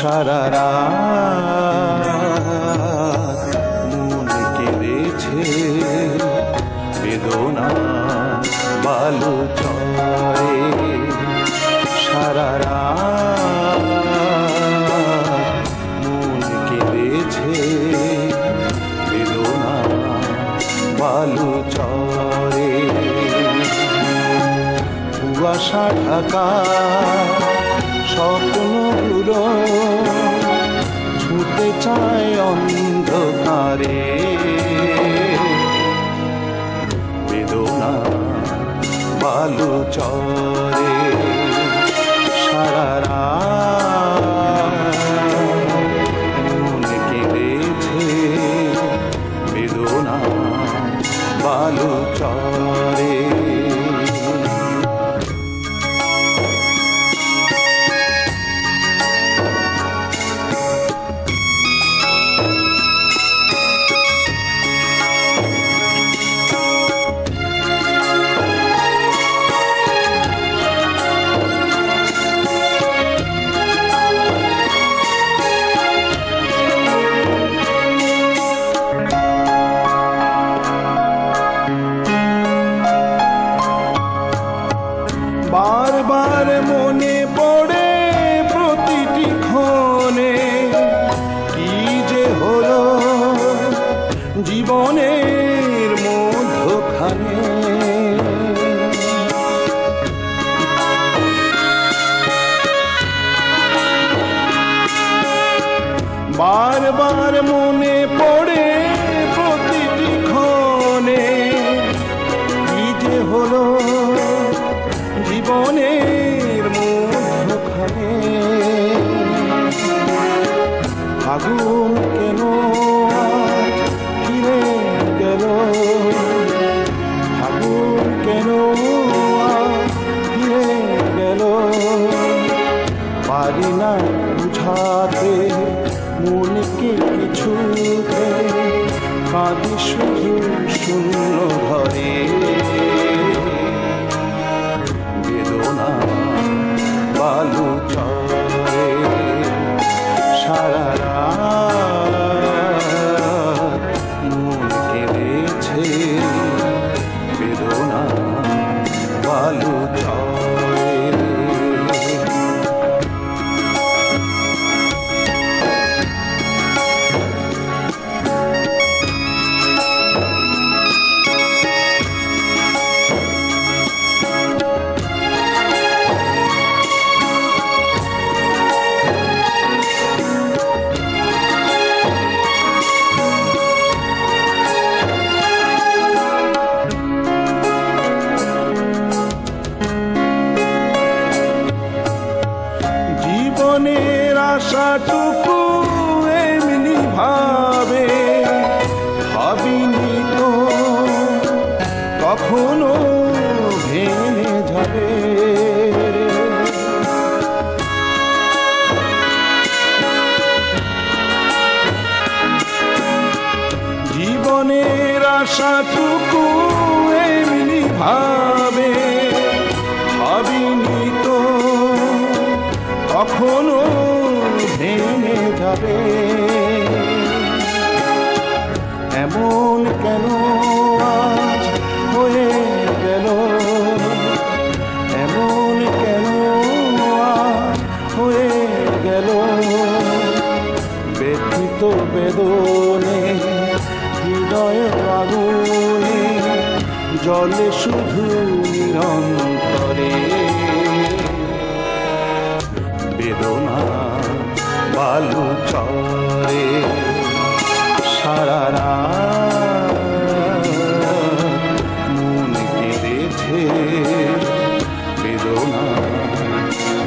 সারা রাত মন কেঁদেছে বেদনা, বালু চরে সারা রাত মন কেঁদেছে বেদনা, বালু চরে কুয়াশা ঢাকা স্বপ্নগুলো ছুটে চায় অন্ধকারে। বেদনা বালু চরে সারা আগুন কেন ফিরে গেল? আগুন কেন ফিরে গেল? পারি না বুঝাতে মনকে কিছুতে? কাঁদি শুধু শূন্য ঘরে। আশাটুকু এমনি ভাবে ভাবিনি তো কখনো ভেঙে যাবে। এমন কেন আজ হয়ে গেল? এমন কেন হয়ে গেল? ব্যথিত বেদনে হৃদয় আগুনে, জলে শুধু নিরন্তরে। বেদনা বালু চরে সারা মন কেঁদেছে। বেদনা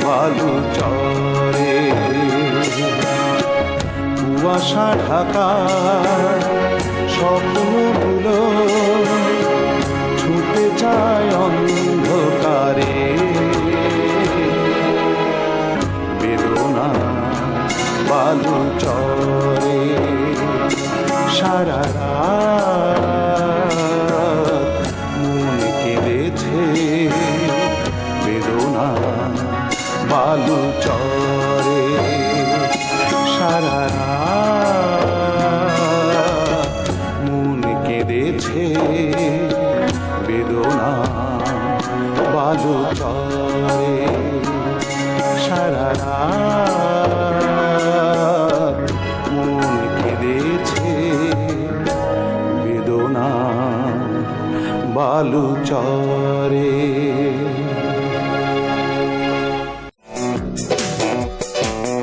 বালু চরে কুয়াশা ঢাকা স্বপ্নগুলো ছুটে যায় অন্ধকারে। বেদনা বালু চরে সারা মন বেদনা বালু চরে বালু করে সারা মন কেঁদেছে বেদনা। বালু চরে